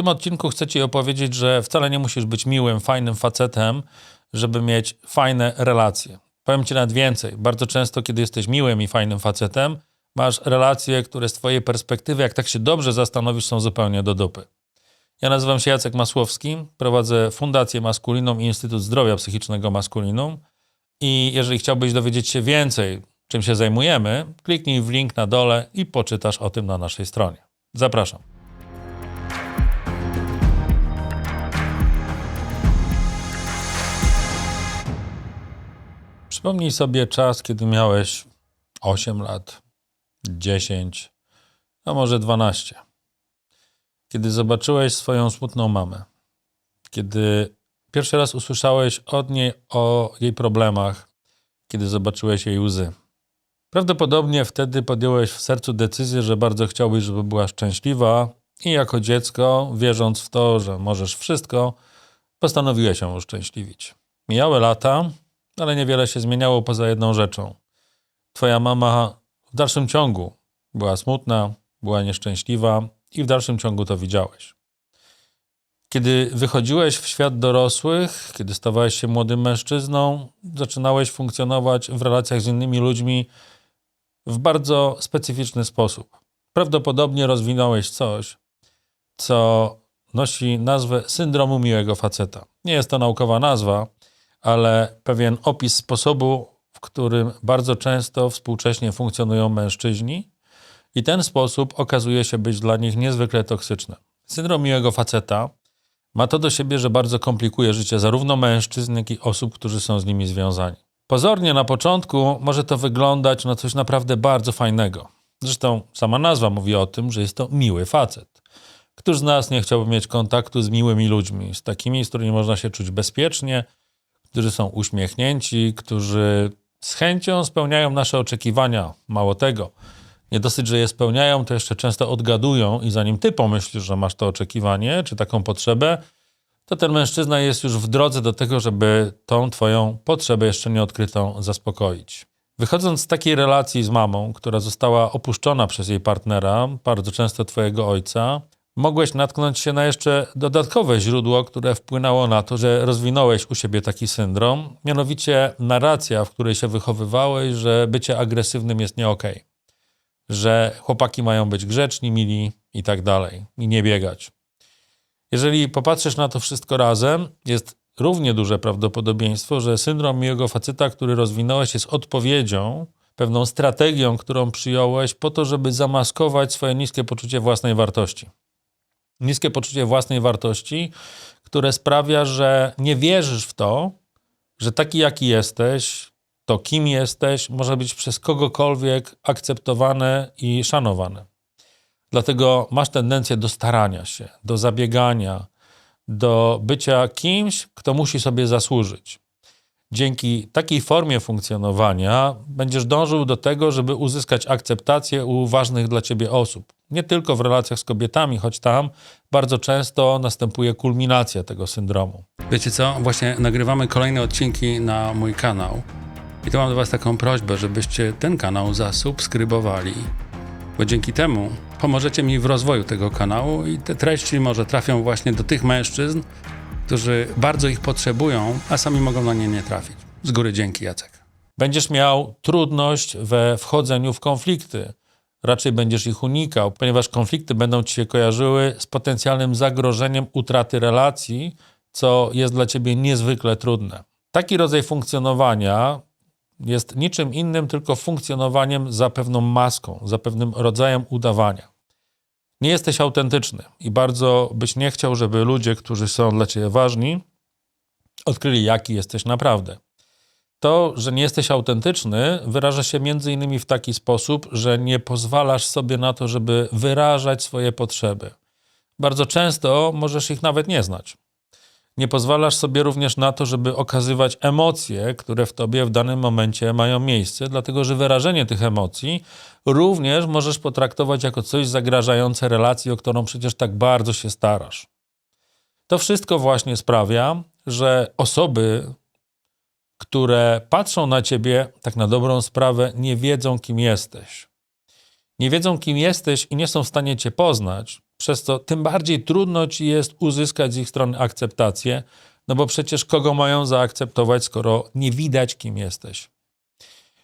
tym odcinku chcę Ci opowiedzieć, że wcale nie musisz być miłym, fajnym facetem, żeby mieć fajne relacje. Powiem Ci nawet więcej. Bardzo często, kiedy jesteś miłym i fajnym facetem, masz relacje, które z Twojej perspektywy, jak tak się dobrze zastanowisz, są zupełnie do dupy. Ja nazywam się Jacek Masłowski, prowadzę Fundację Maskulinum i Instytut Zdrowia Psychicznego Maskulinum. I jeżeli chciałbyś dowiedzieć się więcej, czym się zajmujemy, kliknij w link na dole i poczytasz o tym na naszej stronie. Zapraszam. Przypomnij sobie czas, kiedy miałeś 8 lat, 10, a może 12. Kiedy zobaczyłeś swoją smutną mamę, kiedy pierwszy raz usłyszałeś od niej o jej problemach, kiedy zobaczyłeś jej łzy. Prawdopodobnie wtedy podjąłeś w sercu decyzję, że bardzo chciałbyś, żeby była szczęśliwa, i jako dziecko, wierząc w to, że możesz wszystko, postanowiłeś ją uszczęśliwić. Mijały lata, ale niewiele się zmieniało poza jedną rzeczą. Twoja mama w dalszym ciągu była smutna, była nieszczęśliwa i w dalszym ciągu to widziałeś. Kiedy wychodziłeś w świat dorosłych, kiedy stawałeś się młodym mężczyzną, zaczynałeś funkcjonować w relacjach z innymi ludźmi w bardzo specyficzny sposób. Prawdopodobnie rozwinąłeś coś, co nosi nazwę syndromu miłego faceta. Nie jest to naukowa nazwa, ale pewien opis sposobu, w którym bardzo często współcześnie funkcjonują mężczyźni, i ten sposób okazuje się być dla nich niezwykle toksyczny. Syndrom miłego faceta ma to do siebie, że bardzo komplikuje życie zarówno mężczyzn, jak i osób, którzy są z nimi związani. Pozornie na początku może to wyglądać na coś naprawdę bardzo fajnego. Zresztą sama nazwa mówi o tym, że jest to miły facet. Któż z nas nie chciałby mieć kontaktu z miłymi ludźmi, z takimi, z którymi można się czuć bezpiecznie, którzy są uśmiechnięci, którzy z chęcią spełniają nasze oczekiwania. Mało tego, nie dosyć, że je spełniają, to jeszcze często odgadują i zanim ty pomyślisz, że masz to oczekiwanie czy taką potrzebę, to ten mężczyzna jest już w drodze do tego, żeby tą twoją potrzebę jeszcze nieodkrytą zaspokoić. Wychodząc z takiej relacji z mamą, która została opuszczona przez jej partnera, bardzo często twojego ojca, mogłeś natknąć się na jeszcze dodatkowe źródło, które wpłynęło na to, że rozwinąłeś u siebie taki syndrom, mianowicie narracja, w której się wychowywałeś, że bycie agresywnym jest nie. Okay. Że chłopaki mają być grzeczni, mili i tak dalej, i nie biegać. Jeżeli popatrzysz na to wszystko razem, jest równie duże prawdopodobieństwo, że syndrom miłego faceta, który rozwinąłeś, jest odpowiedzią, pewną strategią, którą przyjąłeś po to, żeby zamaskować swoje niskie poczucie własnej wartości niskie poczucie własnej wartości, które sprawia, że nie wierzysz w to, że taki jaki jesteś, to kim jesteś, może być przez kogokolwiek akceptowane i szanowane. Dlatego masz tendencję do starania się, do zabiegania, do bycia kimś, kto musi sobie zasłużyć dzięki takiej formie funkcjonowania będziesz dążył do tego, żeby uzyskać akceptację u ważnych dla ciebie osób. Nie tylko w relacjach z kobietami, choć tam bardzo często następuje kulminacja tego syndromu. Wiecie co? Właśnie nagrywamy kolejne odcinki na mój kanał. I tu mam do Was taką prośbę, żebyście ten kanał zasubskrybowali, bo dzięki temu pomożecie mi w rozwoju tego kanału i te treści może trafią właśnie do tych mężczyzn, którzy bardzo ich potrzebują, a sami mogą na nie nie trafić. Z góry dzięki, Jacek. Będziesz miał trudność we wchodzeniu w konflikty. Raczej będziesz ich unikał, ponieważ konflikty będą ci się kojarzyły z potencjalnym zagrożeniem utraty relacji, co jest dla ciebie niezwykle trudne. Taki rodzaj funkcjonowania jest niczym innym, tylko funkcjonowaniem za pewną maską, za pewnym rodzajem udawania nie jesteś autentyczny i bardzo byś nie chciał, żeby ludzie, którzy są dla ciebie ważni, odkryli, jaki jesteś naprawdę. To, że nie jesteś autentyczny, wyraża się między innymi w taki sposób, że nie pozwalasz sobie na to, żeby wyrażać swoje potrzeby. Bardzo często możesz ich nawet nie znać. Nie pozwalasz sobie również na to, żeby okazywać emocje, które w tobie w danym momencie mają miejsce, dlatego że wyrażenie tych emocji również możesz potraktować jako coś zagrażające relacji, o którą przecież tak bardzo się starasz. To wszystko właśnie sprawia, że osoby, które patrzą na ciebie tak na dobrą sprawę, nie wiedzą, kim jesteś. Nie wiedzą, kim jesteś i nie są w stanie cię poznać, przez co tym bardziej trudno ci jest uzyskać z ich strony akceptację, no bo przecież kogo mają zaakceptować, skoro nie widać, kim jesteś.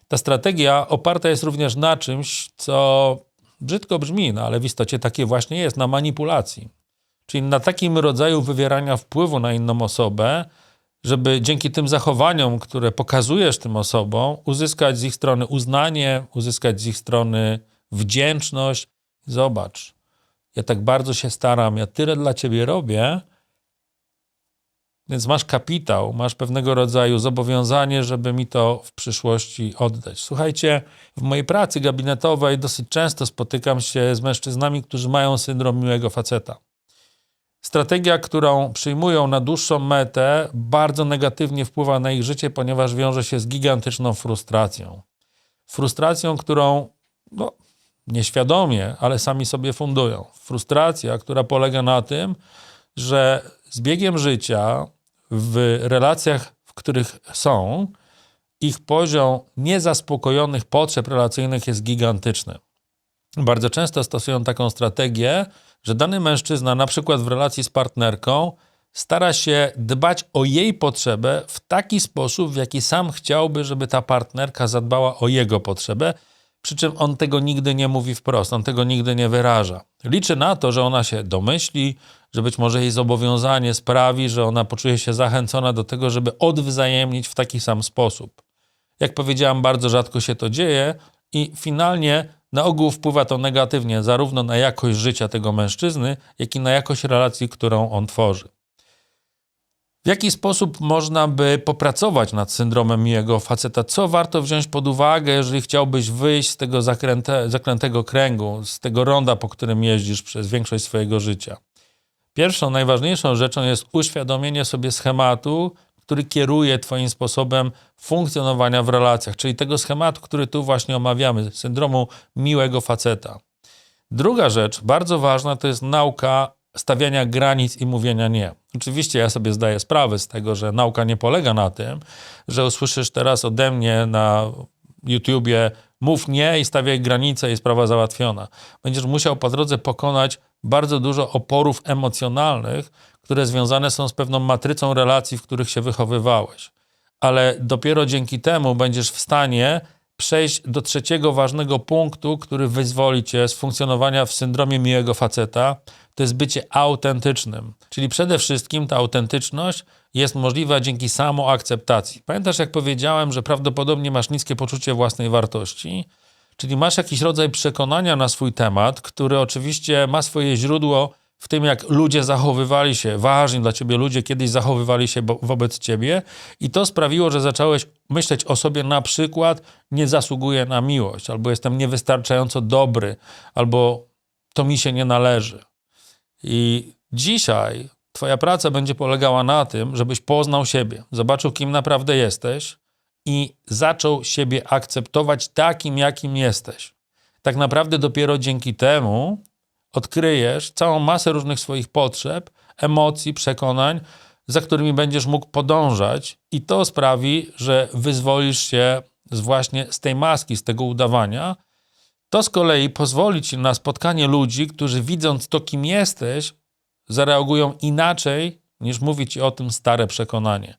Ta strategia oparta jest również na czymś, co brzydko brzmi, no ale w istocie takie właśnie jest, na manipulacji. Czyli na takim rodzaju wywierania wpływu na inną osobę, żeby dzięki tym zachowaniom, które pokazujesz tym osobom, uzyskać z ich strony uznanie, uzyskać z ich strony wdzięczność. Zobacz, ja tak bardzo się staram, ja tyle dla ciebie robię, więc masz kapitał, masz pewnego rodzaju zobowiązanie, żeby mi to w przyszłości oddać. Słuchajcie, w mojej pracy gabinetowej dosyć często spotykam się z mężczyznami, którzy mają syndrom miłego faceta. Strategia, którą przyjmują na dłuższą metę, bardzo negatywnie wpływa na ich życie, ponieważ wiąże się z gigantyczną frustracją. Frustracją, którą no, nieświadomie, ale sami sobie fundują. Frustracja, która polega na tym, że z biegiem życia w relacjach, w których są, ich poziom niezaspokojonych potrzeb relacyjnych jest gigantyczny. Bardzo często stosują taką strategię, że dany mężczyzna, na przykład w relacji z partnerką, stara się dbać o jej potrzebę w taki sposób, w jaki sam chciałby, żeby ta partnerka zadbała o jego potrzebę, przy czym on tego nigdy nie mówi wprost, on tego nigdy nie wyraża. Liczy na to, że ona się domyśli, że być może jej zobowiązanie sprawi, że ona poczuje się zachęcona do tego, żeby odwzajemnić w taki sam sposób. Jak powiedziałam, bardzo rzadko się to dzieje i finalnie na ogół wpływa to negatywnie zarówno na jakość życia tego mężczyzny, jak i na jakość relacji, którą on tworzy. W jaki sposób można by popracować nad syndromem miłego faceta? Co warto wziąć pod uwagę, jeżeli chciałbyś wyjść z tego zakręte, zakrętego kręgu, z tego ronda, po którym jeździsz przez większość swojego życia? Pierwszą, najważniejszą rzeczą jest uświadomienie sobie schematu, który kieruje Twoim sposobem funkcjonowania w relacjach, czyli tego schematu, który tu właśnie omawiamy, syndromu miłego faceta. Druga rzecz, bardzo ważna, to jest nauka stawiania granic i mówienia nie. Oczywiście ja sobie zdaję sprawę z tego, że nauka nie polega na tym, że usłyszysz teraz ode mnie na YouTubie mów nie i stawiaj granice i sprawa załatwiona. Będziesz musiał po drodze pokonać bardzo dużo oporów emocjonalnych, które związane są z pewną matrycą relacji, w których się wychowywałeś. Ale dopiero dzięki temu będziesz w stanie przejść do trzeciego ważnego punktu, który wyzwoli cię z funkcjonowania w syndromie miłego faceta, to jest bycie autentycznym. Czyli przede wszystkim ta autentyczność jest możliwa dzięki samoakceptacji. Pamiętasz, jak powiedziałem, że prawdopodobnie masz niskie poczucie własnej wartości? Czyli masz jakiś rodzaj przekonania na swój temat, który oczywiście ma swoje źródło w tym, jak ludzie zachowywali się, ważni dla ciebie ludzie kiedyś zachowywali się wobec ciebie, i to sprawiło, że zacząłeś myśleć o sobie na przykład, nie zasługuję na miłość, albo jestem niewystarczająco dobry, albo to mi się nie należy. I dzisiaj Twoja praca będzie polegała na tym, żebyś poznał siebie, zobaczył, kim naprawdę jesteś i zaczął siebie akceptować takim, jakim jesteś. Tak naprawdę dopiero dzięki temu odkryjesz całą masę różnych swoich potrzeb, emocji, przekonań, za którymi będziesz mógł podążać, i to sprawi, że wyzwolisz się z właśnie z tej maski, z tego udawania. To z kolei pozwoli ci na spotkanie ludzi, którzy widząc to, kim jesteś, zareagują inaczej niż mówi ci o tym stare przekonanie.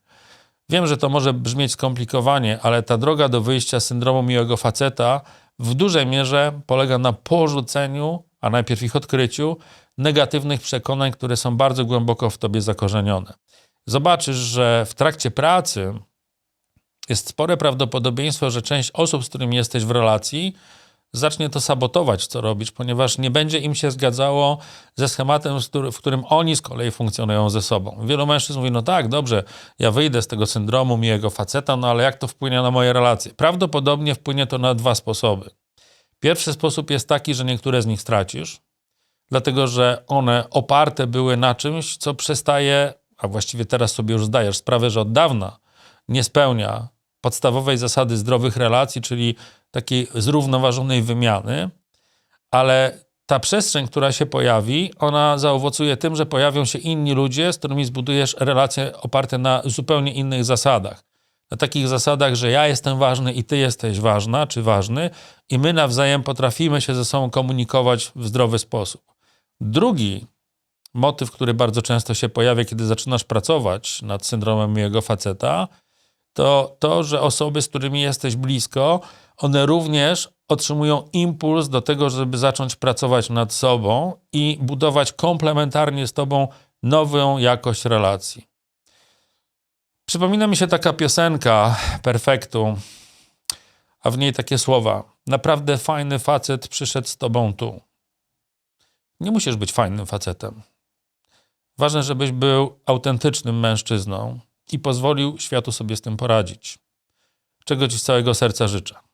Wiem, że to może brzmieć skomplikowanie, ale ta droga do wyjścia z syndromu miłego faceta w dużej mierze polega na porzuceniu a najpierw ich odkryciu, negatywnych przekonań, które są bardzo głęboko w tobie zakorzenione. Zobaczysz, że w trakcie pracy jest spore prawdopodobieństwo, że część osób, z którymi jesteś w relacji, zacznie to sabotować, co robisz, ponieważ nie będzie im się zgadzało ze schematem, w którym oni z kolei funkcjonują ze sobą. Wielu mężczyzn mówi, no tak, dobrze, ja wyjdę z tego syndromu miłego faceta, no ale jak to wpłynie na moje relacje? Prawdopodobnie wpłynie to na dwa sposoby. Pierwszy sposób jest taki, że niektóre z nich stracisz, dlatego że one oparte były na czymś, co przestaje, a właściwie teraz sobie już zdajesz sprawę, że od dawna nie spełnia podstawowej zasady zdrowych relacji, czyli takiej zrównoważonej wymiany, ale ta przestrzeń, która się pojawi, ona zaowocuje tym, że pojawią się inni ludzie, z którymi zbudujesz relacje oparte na zupełnie innych zasadach na takich zasadach, że ja jestem ważny i ty jesteś ważna czy ważny, i my nawzajem potrafimy się ze sobą komunikować w zdrowy sposób. Drugi motyw, który bardzo często się pojawia, kiedy zaczynasz pracować nad syndromem miłego faceta, to to, że osoby, z którymi jesteś blisko, one również otrzymują impuls do tego, żeby zacząć pracować nad sobą i budować komplementarnie z tobą nową jakość relacji. Przypomina mi się taka piosenka Perfektu, a w niej takie słowa: Naprawdę fajny facet przyszedł z tobą tu. Nie musisz być fajnym facetem. Ważne, żebyś był autentycznym mężczyzną i pozwolił światu sobie z tym poradzić. Czego ci z całego serca życzę.